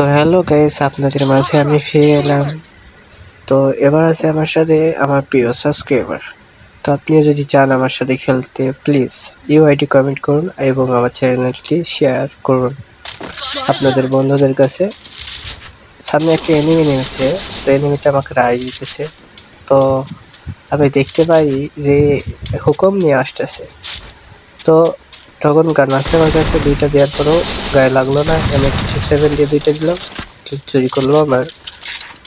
তো hello guys আপনাদের মাঝে আমি ফিরে এলাম। তো এবার আছে আমার সাথে আমার প্রিয় সাবস্ক্রাইবার তো আপনিও যদি চান আমার সাথে খেলতে প্লিজ ইউআইডি কমেন্ট করুন এবং আমার চ্যানেলটি শেয়ার করুন। আপনাদের বন্ধুদের কাছে সামনে একটা এনিমি নেমেছে তো এনিমিটা আমাকে রায় দিতেছে। তো আমি দেখতে পাই যে হুকুম নিয়ে আসতেছে। তো তখন গান আছে আমার কাছে, দুইটা দেওয়ার পরেও গায়ে লাগল না। এম টি সেভেন দিয়ে দুইটা দিলাম। চুরি করল আমার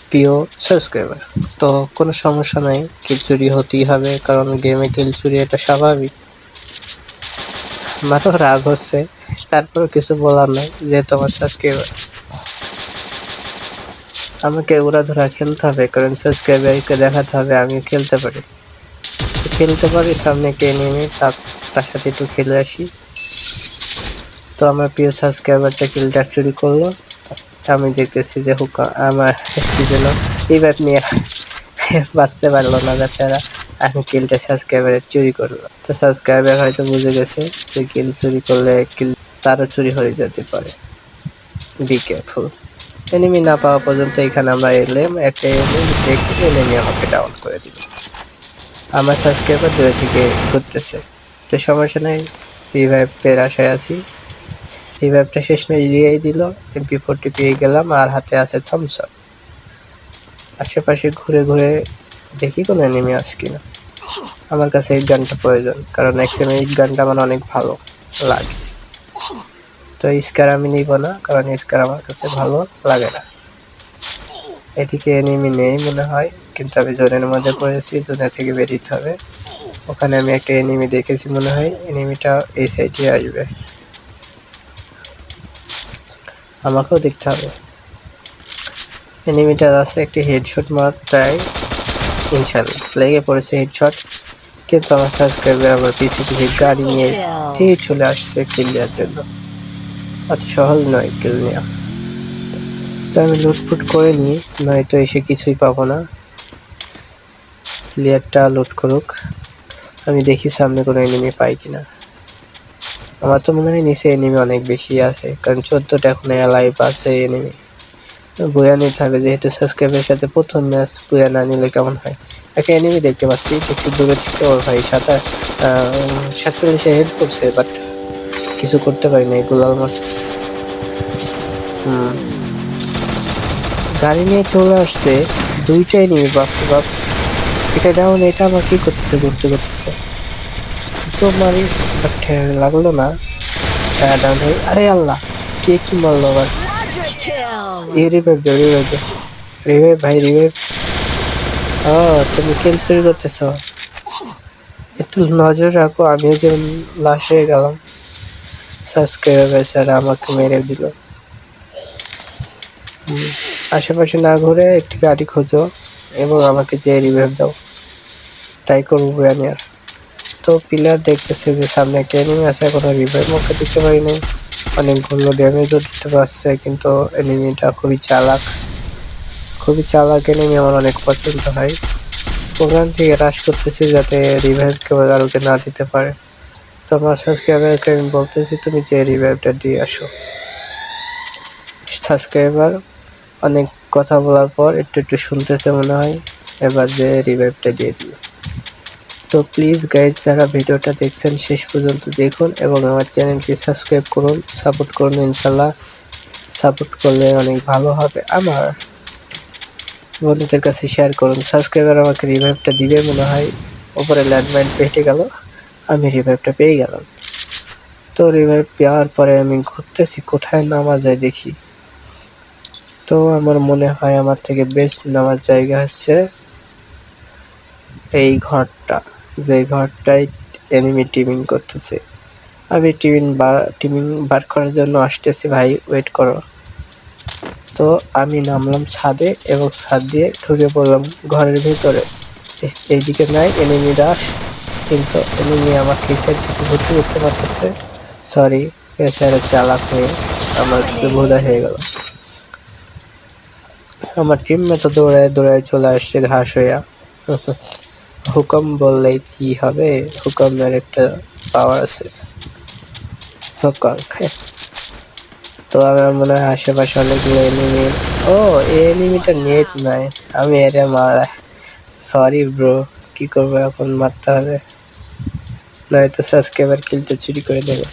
প্রিয় সাবস্ক্রাইবার তো কোনো সমস্যা নাই কিল চুরি হতেই হবে, কারণ গেমে কিল চুরি এটা স্বাভাবিক। আমারও রাগ হচ্ছে তারপর কিছু বলার নাই, যেহেতু আমার সাবস্ক্রাইবার আমাকে ওরা ধরা খেলতে হবে, কারণ সাবস্ক্রাইবারকে দেখাতে হবে আমি খেলতে পারি। খেলতে পারি, সামনে কে নেমে তার সাথে একটু খেলে আসি। তো আমার প্রিয় সাবস্ক্রাইবারটা কিলটা চুরি করল? আমি দেখতেছি যে হুকা, আমার কি যেন রিভাইভ নিয়ে বাঁচতে পারল না বেচারা। আমি কিলটা সাবস্ক্রাইবারের চুরি করল? তো সাবস্ক্রাইবার হয়তো বুঝে গেছে যে কিল চুরি করলে কিল তারও চুরি হয়ে যেতে পারে। বি কেয়ারফুল এনিমি না পাওয়া পর্যন্ত এখানে আমরা এলাম, একটা এনিমি দেখে এনিমি আমাকে ডাউন করে দিল। আমার সাবস্ক্রাইবার দূরে থেকে ঘুরতেছে। তো সমস্যা নেই রিভাইভের আশায় আছি। রিভাইভটা শেষমেশ দিয়েই দিল। এমপি ফোরটি পেয়ে গেলাম আর হাতে আছে থমসন আশেপাশে ঘুরে ঘুরে দেখি কোনো এনিমি আছে কিনা। আমার কাছে এই গানটা প্রয়োজন, কারণ এক্সএম এই গানটা আমার অনেক ভালো লাগে। তো স্কার আমি নিব না, কারণ স্কার আমার কাছে ভালো লাগে না। এদিকে এনিমি নেই মনে হয়, কিন্তু আমি জোনের মধ্যে পড়েছি জোনের থেকে বেরিয়ে হবে। ওখানে আমি একটা এনিমি দেখেছি মনে হয় এনিমিটা এই সাইডে আসবে। আমাকেও দেখতে হবে। এনিমিটার আছে, একটি হেডশট মার তাই ইনশাল্লাহ লেগে পড়েছে হেডশট কিন্তু আমার সাবস্ক্রাইবার আবার পিসি থেকে গাড়ি নিয়ে ঠিক চলে আসছে কিল নেওয়ার জন্য। অত সহজ নয় কিল নেওয়া তো আমি লুটফুট করে নিই, নয়তো এসে কিছুই পাবো না। প্লেয়ারটা লুট করুক। আমি দেখি সামনে কোনো এনিমি পাই কিনা। আমার তো মনে হয় নিচে এনিমি অনেক বেশি আছে, কারণ চোদ্দোটা এখন লাইভ আছে এনিমি বইয়া নিতে হবে, যেহেতু সাবস্ক্রাইবের সাথে প্রথম ম্যাচ বইয়া না নিলে কেমন হয়? একটা এনিমি দেখতে পাচ্ছি, দেখছি দূরে থেকে ওর ভাই সাঁতার সাতচল্লিশে হেড করছে বাট কিছু করতে পারি না মারছে হুম। গাড়ি নিয়ে চলে আসছে দুইটাই নিয়ে বাপ বাপ। এটা ডাউন এটা আমার কি করতেছে, ঘুরতে করতেছে তো মারি। বাট লাগল না? হ্যাঁ ডাউন হয়ে আরে আল্লাহ, কে কি মারলো আবার? এই রিভাইভ দে রিভাইভ দে রিভাইভ ভাই রিভাইভ ও তুমি কেন চুরি করতেছ। একটু নজর রাখো আমি যে লাশ হয়ে গেলাম। সাবস্ক্রাইবার বেচারা আমাকে মেরে দিল। আশেপাশে না ঘুরে একটি গাড়ি খোঁজো এবং আমাকে যে রিভাইভ দাও। ট্রাই করব আমি নেওয়ার তো পিলার দেখতেছে যে সামনে এনিমি আছে, এখনও রিভাইভ মুখে দিতে পারি নাই অনেকগুলো ড্যামেজও দিতে পারছে, কিন্তু এনিমিটা খুবই চালাক। খুবই চালাক এনিমি আমার অনেক পছন্দ হয়। ওখান থেকে হ্রাস করতেছি যাতে রিভাইভ কেউ কারোকে না দিতে পারে। তো আমার সাবস্ক্রাইবারকে আমি বলতেছি, তুমি যে রিভাইভটা দিয়ে আসো। সাবস্ক্রাইবার অনেক কথা বলার পর একটু একটু শুনতেছে মনে হয়, এবার যে রিভাইভটা দিয়ে দিল তো প্লিজ গাইজ যারা ভিডিওটা দেখছেন, শেষ পর্যন্ত দেখুন এবং আমার চ্যানেলটি সাবস্ক্রাইব করুন সাপোর্ট করুন ইনশাল্লাহ সাপোর্ট করলে অনেক ভালো হবে। আমার বন্ধুদের কাছে শেয়ার করুন। সাবস্ক্রাইবার আমাকে রিভাইভটা দিবে মনে হয়, ওপরে ল্যান্ডমাইন পেটে গেল, আমি রিভাইভটা পেয়ে গেলাম। তো রিভাইভ পাওয়ার পরে আমি ঘুরতেছি, কোথায় নামা যায় দেখি। তো আমার মনে হয় আমার থেকে বেস্ট নামার জায়গা হচ্ছে এই ঘরটা। যে ঘরটায় এনিমি টিমিং করতেছে। আমি টিমিং বার টিমিং বার করার জন্য আসতেছি, ভাই ওয়েট করো। তো আমি নামলাম ছাদে এবং ছাদ দিয়ে ঢুকে পড়লাম ঘরের ভিতরে। এইদিকে নাই এনিমি দাস কিন্তু এনিমি আমার কিসের থেকে ভর্তি করতে পারতেছে। সরি এছাড়া চালাক হয়ে আমার বোধা হয়ে গেল। আমার টিম মেতো দৌড়ায় দৌড়ায় চলে আসছে ঘাস হইয়া। হুকম বললেই কি হবে? হুকমের একটা পাওয়ার আছে। হুকম তো আমার মনে হয় আশেপাশে অনেকগুলো এনিমি ও এনিমিটা নেট নাই। আমি এরে মারা। সরি ব্রো কি করব এখন? মারতে হবে। নয়তো সাবস্ক্রাইবার কিলটা চুরি করে দেবে।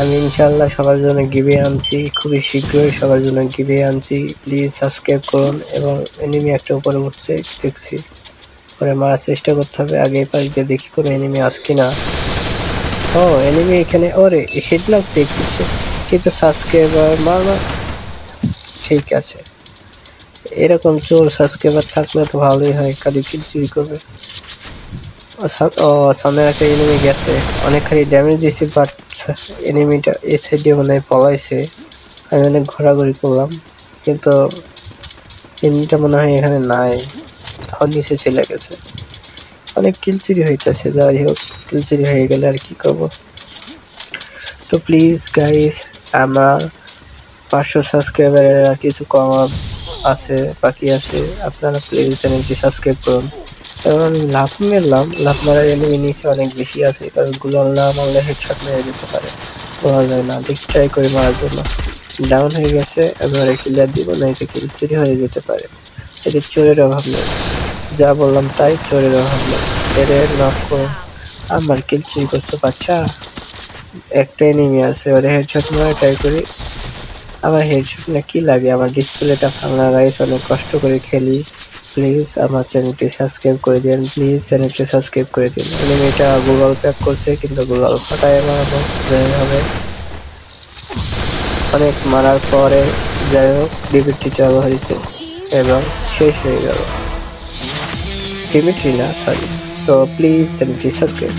আমি ইনশাল্লাহ সবার জন্য গিবে আনছি, খুবই শীঘ্রই সবার জন্য গিবে আনছি। প্লিজ সাবস্ক্রাইব করুন এবং এনিমি একটা উপরে উঠছে, দেখছি। পরে মারার চেষ্টা করতে হবে, আগে পাশ দিয়ে দেখি কোনো এনিমি আস কি না ও এনিমি এখানে, ওরে হেড লাগছে কিছু কিন্তু সাবস্ক্রাইবার মার ঠিক আছে। এরকম চোর সাবস্ক্রাইবার থাকলে তো ভালোই হয় কালি চুরি করবে। ও সা- ও সামনে একটা এনিমি গেছে। অনেকখানি ড্যামেজ দিয়েছি বাট এনিমিটা এই সাইডে মানে পলাইছে। আমি অনেক ঘোরাঘুরি করলাম, কিন্তু এনিমিটা মনে হয় এখানে নাই। আর নিচে চলে গেছে। অনেক কিলচুরি হইতেছে, যাই হোক কিলচুরি হয়ে গেলে আর কি করব। তো প্লিজ গাইস আমার পাঁচশো সাবস্ক্রাইবারের আর কিছু কম আছে, বাকি আছে, আপনারা প্লিজ চ্যানেলটি সাবস্ক্রাইব করুন। কারণ লাভ মেরলাম লাভ মারার এনিমি নিচে অনেক বেশি আছে, কারণ গুলাল না মারলে হেডশট মেরে যেতে পারে। বলা যায় না দেখি ট্রাই করে মারার জন্য। ডাউন হয়ে গেছে, এবারে ক্লিয়ার দিব না এতে কিল চুরি হয়ে যেতে পারে। এতে চোরের অভাব নেই। যা বললাম তাই চোরের অভাব নেই। এরে নক আমার কিল চুরি করছ, বাচ্চা। একটা এনিমি আছে, ওরে হেডশট মারা ট্রাই করি। আমার হেডশট না কি লাগে, আমার ডিসপ্লেটা ভাঙা গাইস অনেক কষ্ট করে খেলি। প্লিজ আমার চ্যানেলটি সাবস্ক্রাইব করে দিন প্লিজ চ্যানেলটি সাবস্ক্রাইব করে দিন। এনিমিটা গুগল প্যাক করছে, কিন্তু গুগল ফাটায় মারাবো যাই হবে অনেক মারার পরে যাই হোক ডিবিটি চালু হয়েছে এবং শেষ হয়ে গেল। ডিমিট্রি না সরি তো প্লিজ চ্যানেলটি সাবস্ক্রাইব